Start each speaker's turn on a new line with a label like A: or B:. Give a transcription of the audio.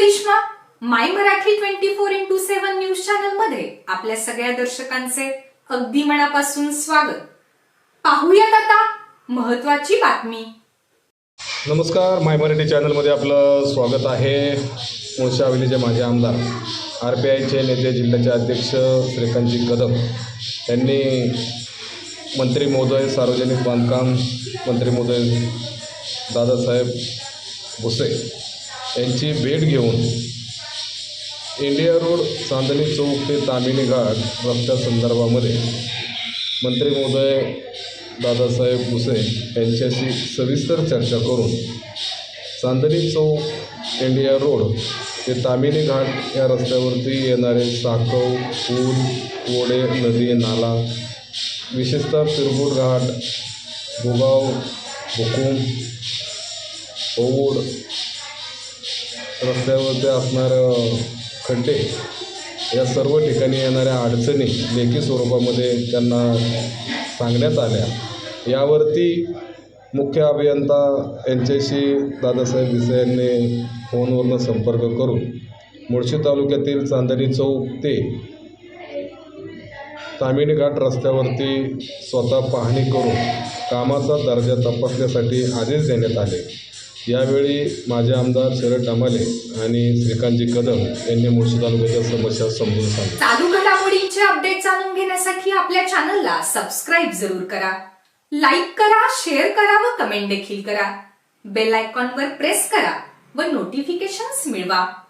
A: Karishma my Marathi twenty four into seven news चॅनलमध्ये आपल्या सगळ्या दर्शकांचे अगदी मनापासून स्वागत. पाहूयात आता महत्वाची बातमी.
B: नमस्कार माय मराठी चॅनलमध्ये आपलं स्वागत आहे. मुळशा हवेलीचे माजी आमदार आर पी आयचे नेते जिल्ह्याचे अध्यक्ष श्रीकांतजी कदम यांनी मंत्री महोदय सार्वजनिक बांधकाम मंत्री महोदय दादासाहेब भुसे यांची भेट घेऊन इंडिया रोड चांदणी चौक ते तामिनी घाट रस्त्यासंदर्भामध्ये मंत्री महोदय दादासाहेब भुसे यांच्याशी सविस्तर चर्चा करून चांदणी चौक इंडिया रोड ते तामिनी घाट या रस्त्यावरती येणारे साखव पूल ओढे नदी नाला विशेषतः पिरगुड घाट भुगाव भुकुम ओड रस्त्यावरती असणारं खड्डे या सर्व ठिकाणी येणाऱ्या अडचणी लेखी स्वरूपामध्ये त्यांना सांगण्यात आल्या. यावरती मुख्य अभियंता यांच्याशी दादासाहेब भिसे यांनी फोनवरनं संपर्क करून मुळशी तालुक्यातील चांदणी चौक ते तामिणी घाट रस्त्यावरती स्वतः पाहणी करून कामाचा दर्जा तपासण्यासाठी आदेश देण्यात आले. यावेळी माझे आमदार शरद टामाले आणि श्रीकांतजी कदम यांनी मुळशी तालुक्याच्या समस्या समजून सांगितल्या
A: चालू घडामोडींचे अपडेट जाणून घेण्यासाठी आपल्या चॅनलला सबस्क्राईब जरूर करा. लाईक करा शेअर करा व कमेंट देखील करा. बेल आयकॉनवर प्रेस करा व नोटिफिकेशन्स मिळवा.